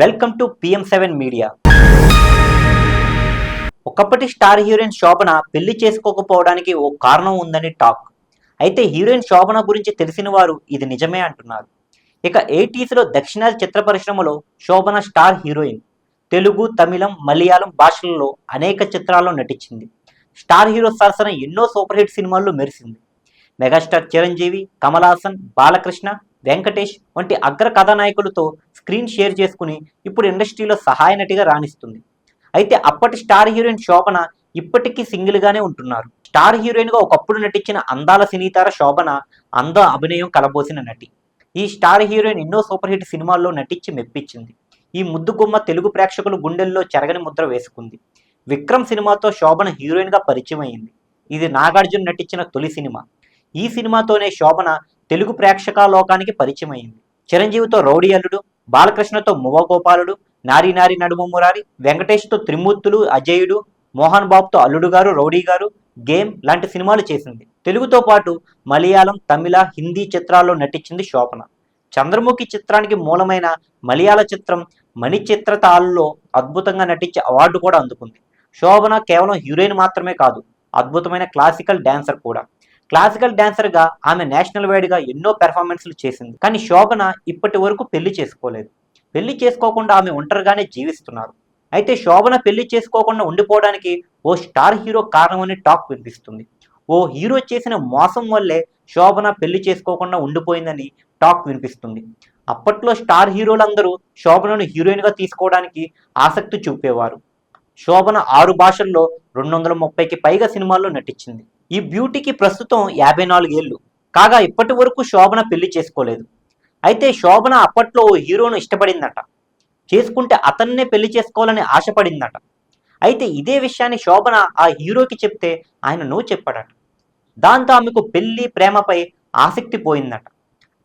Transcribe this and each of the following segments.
Welcome to PM seven media. ఒకప్పటి star heroine Sobhana పెళ్ళి చేసుకోకపోవడానికి ఓ కారణం ఉందని టాక్. అయితే హీరోయిన్ శోభన గురించి తెలిసిన వారు ఇది నిజమే అంటున్నారు. ఇక ఎయిటీస్లో దక్షిణాది చిత్ర పరిశ్రమలో శోభన స్టార్ హీరోయిన్. తెలుగు తమిళం మలయాళం భాషలలో అనేక చిత్రాల్లో నటించింది. స్టార్ హీరో సరసన ఎన్నో సూపర్ హిట్ సినిమాల్లో మెరిసింది. మెగాస్టార్ చిరంజీవి కమల్ హాసన్ బాలకృష్ణ వెంకటేష్ వంటి అగ్ర కథానాయకులతో స్క్రీన్ షేర్ చేసుకుని ఇప్పుడు ఇండస్ట్రీలో సహాయ నటిగా రాణిస్తుంది. అయితే అప్పటి స్టార్ హీరోయిన్ శోభన ఇప్పటికీ సింగిల్గానే ఉంటున్నారు. స్టార్ హీరోయిన్గా ఒకప్పుడు నటించిన అందాల సినీతార శోభన అంద అభినయం కలబోసిన నటి. ఈ స్టార్ హీరోయిన్ ఎన్నో సూపర్ హిట్ సినిమాల్లో నటించి మెప్పించింది. ఈ ముద్దుగుమ్మ తెలుగు ప్రేక్షకులు గుండెల్లో చెరగని ముద్ర వేసుకుంది. విక్రమ్ సినిమాతో శోభన హీరోయిన్గా పరిచయం అయింది ఇది నాగార్జున నటించిన తొలి సినిమా. ఈ సినిమాతోనే శోభన తెలుగు ప్రేక్షక లోకానికి పరిచయం అయింది చిరంజీవితో రౌడీ అల్లుడు బాలకృష్ణతో మువ్వగోపాలుడు నారి నారి నడుము మురారి వెంకటేష్తో త్రిమూర్తులు అజయుడు మోహన్ బాబుతో అల్లుడు గారు రౌడీ గారు గేమ్ లాంటి సినిమాలు చేసింది. తెలుగుతో పాటు మలయాళం తమిళ హిందీ చిత్రాల్లో నటించింది శోభన. చంద్రముఖి చిత్రానికి మూలమైన మలయాళ చిత్రం మణిచిత్రతాల్లో అద్భుతంగా నటించే అవార్డు కూడా అందుకుంది. శోభన కేవలం హీరోయిన్ మాత్రమే కాదు అద్భుతమైన క్లాసికల్ డాన్సర్ కూడా. క్లాసికల్ డాన్సర్గా ఆమె నేషనల్ వైడ్గా ఎన్నో పెర్ఫార్మెన్స్లు చేసింది. కానీ శోభన ఇప్పటి వరకు పెళ్ళి చేసుకోలేదు. పెళ్ళి చేసుకోకుండా ఆమె ఒంటరిగానే జీవిస్తున్నారు. అయితే శోభన పెళ్ళి చేసుకోకుండా ఉండిపోవడానికి ఓ స్టార్ హీరో కారణమని టాక్ వినిపిస్తుంది. ఓ హీరో చేసిన మోసం వల్లే శోభన పెళ్ళి చేసుకోకుండా ఉండిపోయిందని టాక్ వినిపిస్తుంది. అప్పట్లో స్టార్ హీరోలందరూ శోభనను హీరోయిన్గా తీసుకోవడానికి ఆసక్తి చూపేవారు. శోభన ఆరు భాషల్లో రెండు వందల ముప్పైకి పైగా సినిమాల్లో నటించింది. ఈ బ్యూటీకి ప్రస్తుతం యాభై నాలుగేళ్ళు కాగా ఇప్పటి వరకు శోభన పెళ్ళి చేసుకోలేదు. అయితే శోభన అప్పట్లో ఓ హీరోను ఇష్టపడిందట. చేసుకుంటే అతన్నే పెళ్ళి చేసుకోవాలని ఆశపడిందట. అయితే ఇదే విషయాన్ని శోభన ఆ హీరోకి చెప్తే ఆయన నువ్వు చెప్పాడట. దాంతో ఆమెకు పెళ్ళి ప్రేమపై ఆసక్తి పోయిందట.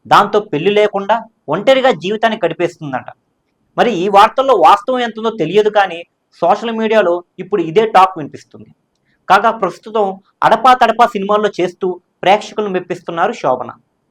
దాంతో పెళ్ళి లేకుండా ఒంటరిగా జీవితాన్ని గడిపేస్తుందట. మరి ఈ వార్తల్లో వాస్తవం ఎంతుందో తెలియదు కానీ సోషల్ మీడియాలో ఇప్పుడు ఇదే టాక్ వినిపిస్తుంది. కాగా ప్రస్తుతం అడపా తడపా సినిమాల్లో చేస్తూ ప్రేక్షకులను మెప్పిస్తున్నారు శోభన.